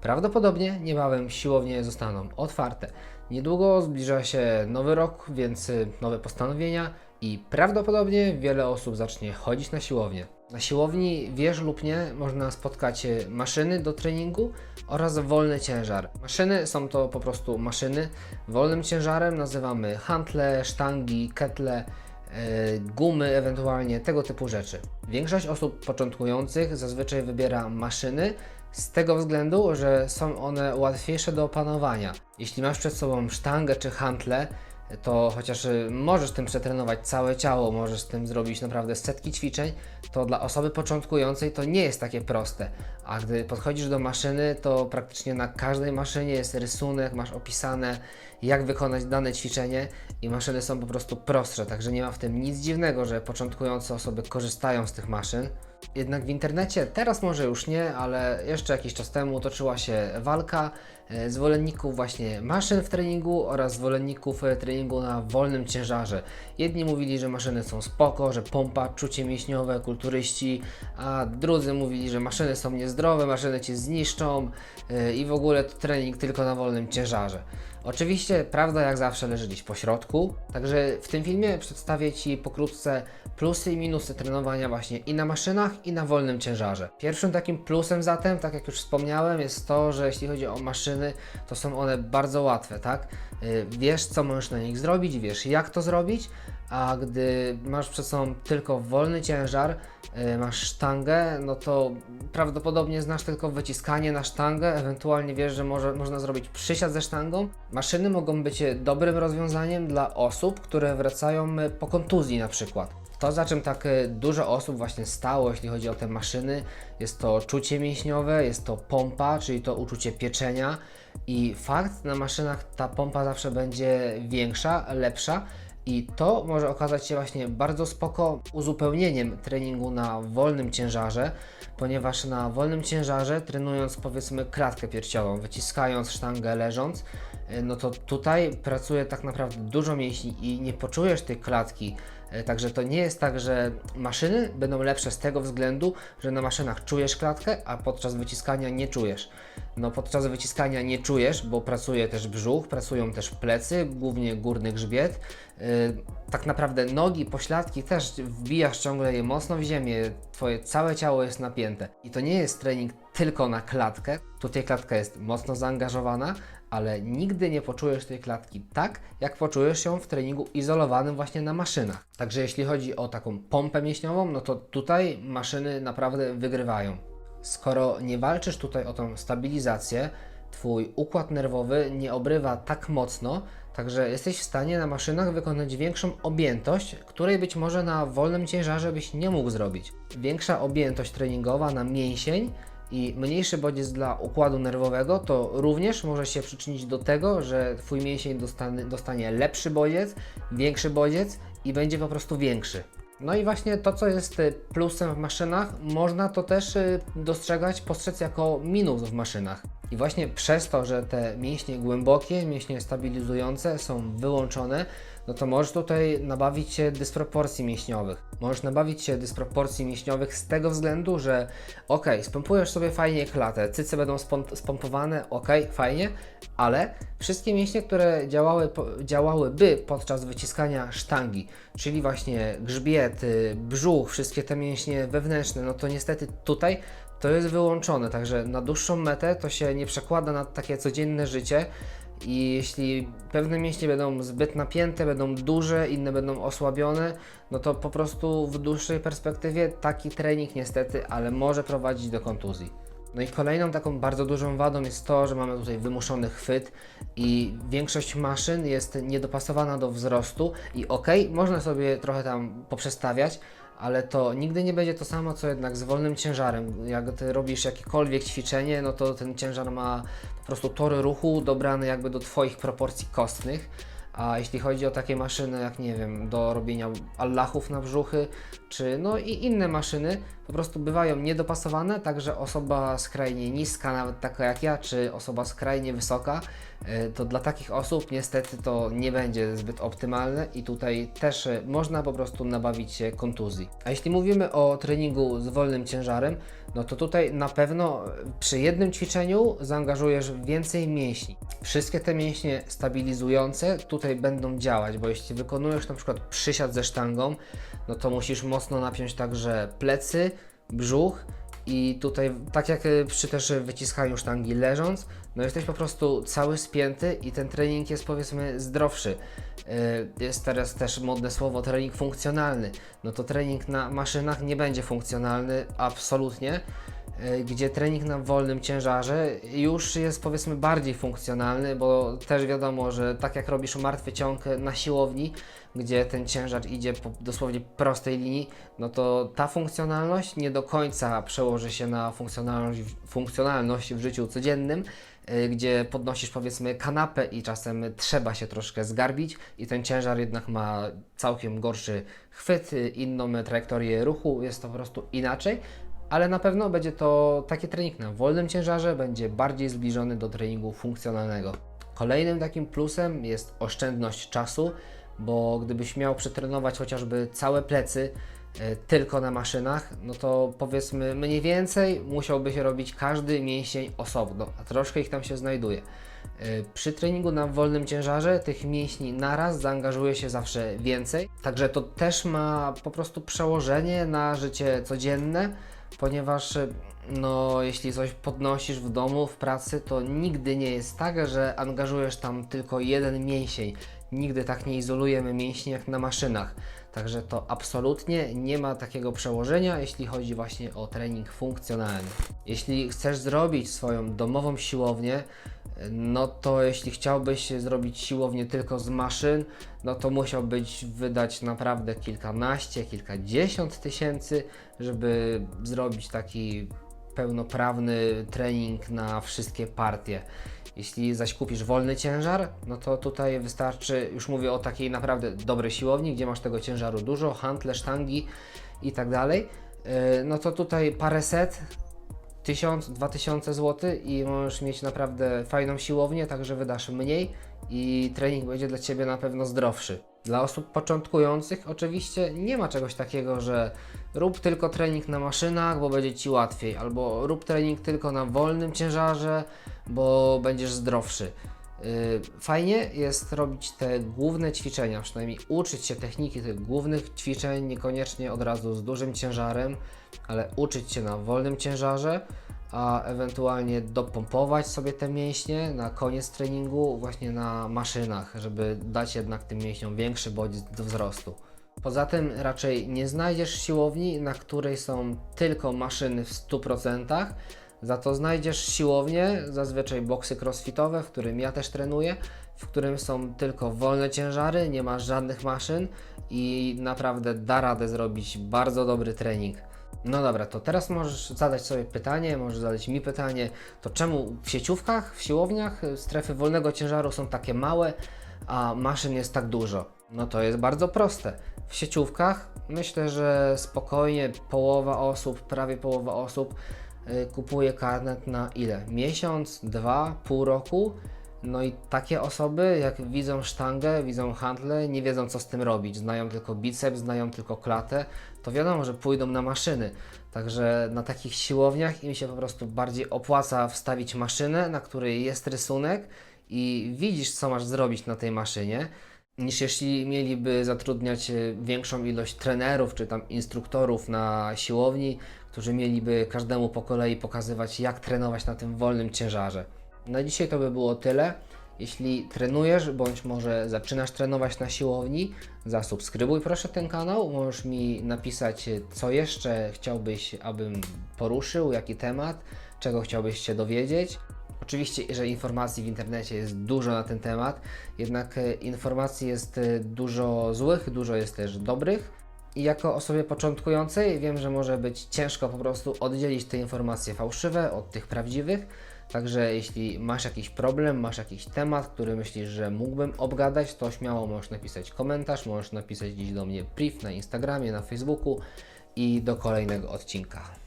Prawdopodobnie niebawem siłownie zostaną otwarte. Niedługo zbliża się nowy rok, więc y, nowe postanowienia i prawdopodobnie wiele osób zacznie chodzić na siłownię. Na siłowni, wiesz lub nie, można spotkać y, maszyny do treningu oraz wolny ciężar. Maszyny są to po prostu maszyny. Wolnym ciężarem nazywamy hantle, sztangi, ketle, e, gumy, ewentualnie tego typu rzeczy. Większość osób początkujących zazwyczaj wybiera maszyny z tego względu, że są one łatwiejsze do opanowania. Jeśli masz przed sobą sztangę czy hantle, to chociaż y, możesz tym przetrenować całe ciało, możesz tym zrobić naprawdę setki ćwiczeń, to dla osoby początkującej to nie jest takie proste. A gdy podchodzisz do maszyny, to praktycznie na każdej maszynie jest rysunek, masz opisane jak wykonać dane ćwiczenie i maszyny są po prostu prostsze, także nie ma w tym nic dziwnego, że początkujące osoby korzystają z tych maszyn. Jednak w internecie, teraz może już nie, ale jeszcze jakiś czas temu toczyła się walka e, zwolenników właśnie maszyn w treningu oraz zwolenników e, treningu na wolnym ciężarze. Jedni mówili, że maszyny są spoko, że pompa, czucie mięśniowe, kulturyści, a drudzy mówili, że maszyny są niezdrowe, maszyny cię zniszczą e, i w ogóle to trening tylko na wolnym ciężarze. Oczywiście prawda jak zawsze leży gdzieś po środku, także w tym filmie przedstawię Ci pokrótce plusy i minusy trenowania właśnie i na maszynach i na wolnym ciężarze. Pierwszym takim plusem zatem, tak jak już wspomniałem, jest to, że jeśli chodzi o maszyny, to są one bardzo łatwe, tak? Yy, Wiesz co możesz na nich zrobić, wiesz jak to zrobić, a gdy masz przed sobą tylko wolny ciężar, yy, masz sztangę, no to prawdopodobnie znasz tylko wyciskanie na sztangę, ewentualnie wiesz, że może, można zrobić przysiad ze sztangą. Maszyny mogą być dobrym rozwiązaniem dla osób, które wracają y, po kontuzji na przykład. To, za czym tak y, dużo osób właśnie stało, jeśli chodzi o te maszyny, jest to czucie mięśniowe, jest to pompa, czyli to uczucie pieczenia. I fakt, na maszynach ta pompa zawsze będzie większa, lepsza. I to może okazać się właśnie bardzo spoko uzupełnieniem treningu na wolnym ciężarze, ponieważ na wolnym ciężarze, trenując powiedzmy klatkę piersiową, wyciskając sztangę leżąc, no to tutaj pracuje tak naprawdę dużo mięśni i nie poczujesz tej klatki. Y, Także to nie jest tak, że maszyny będą lepsze z tego względu, że na maszynach czujesz klatkę, a podczas wyciskania nie czujesz. No podczas wyciskania nie czujesz, bo pracuje też brzuch, pracują też plecy, głównie górny grzbiet. Yy, tak naprawdę nogi, pośladki też wbijasz ciągle je mocno w ziemię, twoje całe ciało jest napięte. I to nie jest trening tylko na klatkę. Tutaj klatka jest mocno zaangażowana, ale nigdy nie poczujesz tej klatki tak, jak poczujesz ją w treningu izolowanym właśnie na maszynach. Także jeśli chodzi o taką pompę mięśniową, no to tutaj maszyny naprawdę wygrywają. Skoro nie walczysz tutaj o tą stabilizację, Twój układ nerwowy nie obrywa tak mocno, także jesteś w stanie na maszynach wykonać większą objętość, której być może na wolnym ciężarze byś nie mógł zrobić. Większa objętość treningowa na mięsień i mniejszy bodziec dla układu nerwowego to również może się przyczynić do tego, że Twój mięsień dostanie, dostanie lepszy bodziec, większy bodziec i będzie po prostu większy. No i właśnie to, co jest y, plusem w maszynach, można to też y, dostrzegać, postrzec jako minus w maszynach. I właśnie przez to, że te mięśnie głębokie, mięśnie stabilizujące są wyłączone, no to możesz tutaj nabawić się dysproporcji mięśniowych. Możesz nabawić się dysproporcji mięśniowych z tego względu, że ok, spompujesz sobie fajnie klatę, cyce będą spom- spompowane, ok, fajnie, ale wszystkie mięśnie, które działały, działałyby podczas wyciskania sztangi, czyli właśnie grzbiet, brzuch, wszystkie te mięśnie wewnętrzne, no to niestety tutaj to jest wyłączone, także na dłuższą metę to się nie przekłada na takie codzienne życie i jeśli pewne mięśnie będą zbyt napięte, będą duże, inne będą osłabione, no to po prostu w dłuższej perspektywie taki trening niestety, ale może prowadzić do kontuzji. No i kolejną taką bardzo dużą wadą jest to, że mamy tutaj wymuszony chwyt i większość maszyn jest niedopasowana do wzrostu i okej, można sobie trochę tam poprzestawiać, ale to nigdy nie będzie to samo, co jednak z wolnym ciężarem. Jak ty robisz jakiekolwiek ćwiczenie, no to ten ciężar ma po prostu tory ruchu dobrane jakby do Twoich proporcji kostnych, A jeśli chodzi o takie maszyny, jak nie wiem, do robienia allahów na brzuchy, czy no i inne maszyny, po prostu bywają niedopasowane, także osoba skrajnie niska, nawet taka jak ja, czy osoba skrajnie wysoka, to dla takich osób niestety to nie będzie zbyt optymalne i tutaj też y, można po prostu nabawić się kontuzji. A jeśli mówimy o treningu z wolnym ciężarem, no to tutaj na pewno przy jednym ćwiczeniu zaangażujesz więcej mięśni. Wszystkie te mięśnie stabilizujące tutaj będą działać, bo jeśli wykonujesz na przykład przysiad ze sztangą, no to musisz mocno napiąć także plecy, brzuch i tutaj, tak jak y, przy też wyciskaniu sztangi leżąc, no jesteś po prostu cały spięty i ten trening jest powiedzmy zdrowszy. Y, Jest teraz też modne słowo trening funkcjonalny. No to trening na maszynach nie będzie funkcjonalny absolutnie, gdzie trening na wolnym ciężarze już jest powiedzmy bardziej funkcjonalny, bo też wiadomo, że tak jak robisz martwy ciąg na siłowni, gdzie ten ciężar idzie po dosłownie prostej linii, no to ta funkcjonalność nie do końca przełoży się na funkcjonalność, funkcjonalność w życiu codziennym, y, gdzie podnosisz powiedzmy kanapę i czasem trzeba się troszkę zgarbić i ten ciężar jednak ma całkiem gorszy chwyt, inną trajektorię ruchu, jest to po prostu inaczej, ale na pewno będzie to taki trening na wolnym ciężarze, będzie bardziej zbliżony do treningu funkcjonalnego. Kolejnym takim plusem jest oszczędność czasu, bo gdybyś miał przetrenować chociażby całe plecy e, tylko na maszynach, no to powiedzmy mniej więcej musiałbyś robić każdy mięsień osobno, a troszkę ich tam się znajduje. E, Przy treningu na wolnym ciężarze tych mięśni naraz zaangażuje się zawsze więcej, także to też ma po prostu przełożenie na życie codzienne, ponieważ e, no, jeśli coś podnosisz w domu, w pracy, to nigdy nie jest tak, że angażujesz tam tylko jeden mięsień. Nigdy tak nie izolujemy mięśni jak na maszynach. Także to absolutnie nie ma takiego przełożenia, jeśli chodzi właśnie o trening funkcjonalny. Jeśli chcesz zrobić swoją domową siłownię, no to jeśli chciałbyś zrobić siłownię tylko z maszyn, no to musiałbyś wydać naprawdę kilkanaście, kilkadziesiąt tysięcy, żeby zrobić taki pełnoprawny trening na wszystkie partie. Jeśli zaś kupisz wolny ciężar, no to tutaj wystarczy, już mówię o takiej naprawdę dobrej siłowni, gdzie masz tego ciężaru dużo, hantle, sztangi i tak dalej, yy, no to tutaj paręset, 1000, 2000 zł i możesz mieć naprawdę fajną siłownię, także wydasz mniej i trening będzie dla Ciebie na pewno zdrowszy. Dla osób początkujących oczywiście nie ma czegoś takiego, że rób tylko trening na maszynach, bo będzie Ci łatwiej, albo rób trening tylko na wolnym ciężarze, bo będziesz zdrowszy. Yy, Fajnie jest robić te główne ćwiczenia, przynajmniej uczyć się techniki tych głównych ćwiczeń, niekoniecznie od razu z dużym ciężarem, ale uczyć się na wolnym ciężarze, a ewentualnie dopompować sobie te mięśnie na koniec treningu właśnie na maszynach, żeby dać jednak tym mięśniom większy bodziec do wzrostu. Poza tym raczej nie znajdziesz siłowni, na której są tylko maszyny w 100%, za to znajdziesz siłownię, zazwyczaj boksy crossfitowe, w którym ja też trenuję, w którym są tylko wolne ciężary, nie ma żadnych maszyn i naprawdę da radę zrobić bardzo dobry trening. No dobra, to teraz możesz zadać sobie pytanie, możesz zadać mi pytanie, to czemu w sieciówkach, w siłowniach strefy wolnego ciężaru są takie małe, a maszyn jest tak dużo? No to jest bardzo proste. W sieciówkach myślę, że spokojnie połowa osób, prawie połowa osób kupuje karnet na ile? Miesiąc, dwa, pół roku? No i takie osoby, jak widzą sztangę, widzą handle, nie wiedzą co z tym robić. Znają tylko biceps, znają tylko klatę, to wiadomo, że pójdą na maszyny. Także na takich siłowniach im się po prostu bardziej opłaca wstawić maszynę, na której jest rysunek i widzisz, co masz zrobić na tej maszynie, niż jeśli mieliby zatrudniać e, większą ilość trenerów czy tam instruktorów na siłowni, którzy mieliby każdemu po kolei pokazywać, jak trenować na tym wolnym ciężarze. Na dzisiaj to by było tyle. Jeśli trenujesz, bądź może zaczynasz trenować na siłowni, zasubskrybuj proszę ten kanał. Możesz mi napisać, co jeszcze chciałbyś, abym poruszył, jaki temat, czego chciałbyś się dowiedzieć. Oczywiście, że informacji w internecie jest dużo na ten temat, jednak e, informacji jest e, dużo złych, dużo jest też dobrych. I jako osobie początkującej wiem, że może być ciężko po prostu oddzielić te informacje fałszywe od tych prawdziwych. Także jeśli masz jakiś problem, masz jakiś temat, który myślisz, że mógłbym obgadać, to śmiało możesz napisać komentarz, możesz napisać gdzieś do mnie priv na Instagramie, na Facebooku i do kolejnego odcinka.